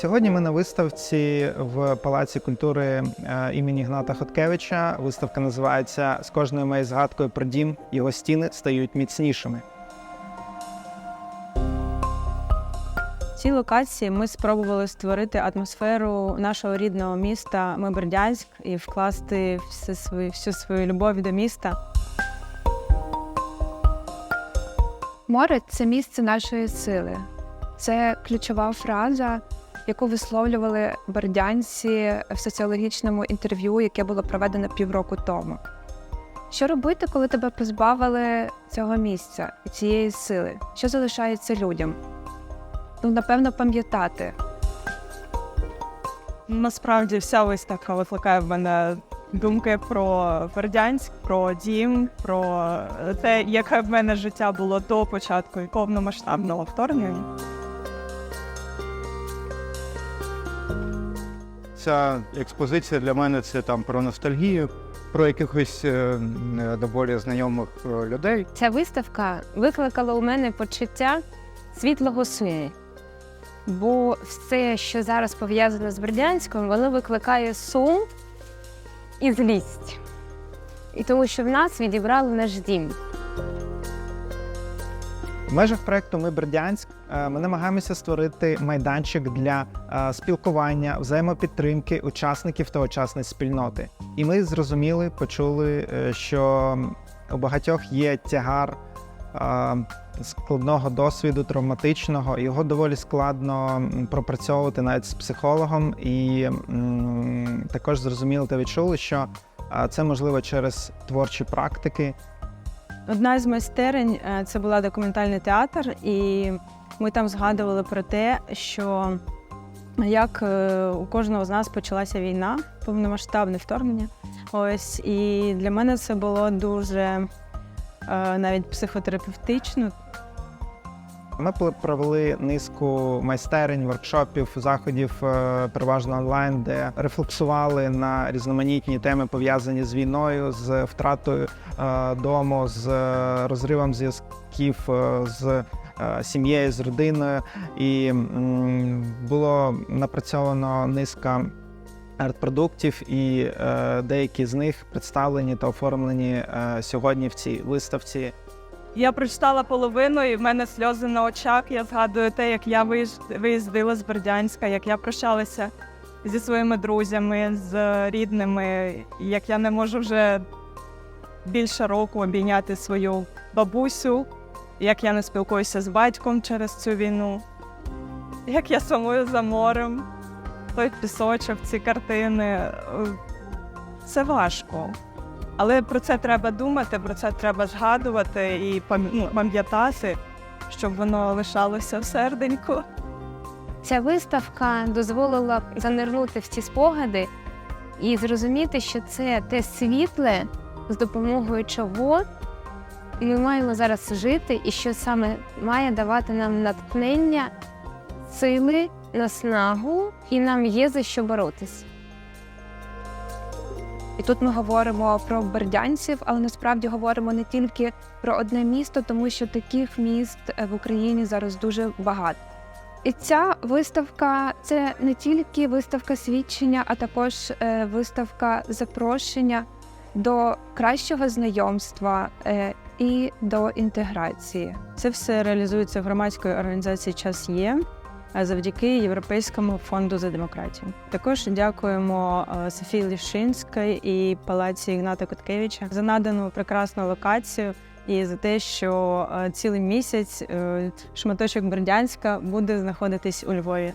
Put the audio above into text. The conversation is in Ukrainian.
Сьогодні ми на виставці в Палаці культури е, імені Гната Хоткевича. Виставка називається З кожною моєю згадкою про дім його стіни стають міцнішими. В цій локації ми спробували створити атмосферу нашого рідного міста Мибердянськ і вкласти все свої, всю свою любов до міста. Море це місце нашої сили. Це ключова фраза, яку висловлювали бердянці в соціологічному інтерв'ю, яке було проведено півроку тому. Що робити, коли тебе позбавили цього місця і цієї сили? Що залишається людям? Ну, напевно, пам'ятати. Насправді вся виставка викликає в мене думки про Бердянськ, про дім, про те, яке в мене життя було до початку повномасштабного вторгнення. Ця експозиція для мене це там про ностальгію, про якихось е, доволі знайомих е, людей. Ця виставка викликала у мене почуття світлого суму. Бо все, що зараз пов'язано з Бердянськом, воно викликає сум і злість. І тому, що в нас відібрали наш дім. В межах проекту Ми Бердянськ е, ми намагаємося створити майданчик для е, спілкування, взаємопідтримки учасників та учасниць спільноти. І ми зрозуміли, почули, е, що у багатьох є тягар складного досвіду, травматичного. Його доволі складно пропрацьовувати навіть з психологом. І також зрозуміли та відчули, що це можливо через творчі практики, Одна з майстерень е, це була документальний театр, і ми там згадували про те, що як е, у кожного з нас почалася війна, повномасштабне вторгнення. Ось і для мене це було дуже е, навіть психотерапевтично, Ми провели низку майстерень, воркшопів, заходів, переважно онлайн, де рефлексували на різноманітні теми, пов'язані з війною, з втратою дому, з е, розривом зв'язків е, з е, сім'єю, з родиною. І було напрацьовано низка арт-продуктів, і е, деякі з них представлені та оформлені е, сьогодні в цій виставці. Я прочитала половину, і в мене сльози на очах. Я згадую те, як я виїздила з Бердянська, як я прощалася зі своїми друзями, з рідними, як я не можу вже більше року обійняти свою бабусю, як я не спілкуюся з батьком через цю війну, як я сумую за морем, той пісочок, ці картини. Е, Це важко. Але про це треба думати, про це треба згадувати і ну, пам'ятати, щоб воно лишалося в серденьку. Ця виставка дозволила занирнути в ці спогади і зрозуміти, що це те світле, з допомогою чого ми маємо зараз жити, і що саме має давати нам натхнення, сили, наснагу, і нам є за що боротись. І тут ми говоримо про бердянців, але насправді говоримо не тільки про одне місто, тому що таких міст е, в Україні зараз дуже багато. І ця виставка це не тільки виставка свідчення, а також е, виставка запрошення до кращого знайомства е, і до інтеграції. Це все реалізується в громадської організації Час є завдяки Європейському фонду за демократію. Також дякуємо е, Софії Лішинській і палаці Ігната Коткевича за надану прекрасну локацію і за те, що е, цілий місяць шматочок Бердянська буде знаходитись у Львові.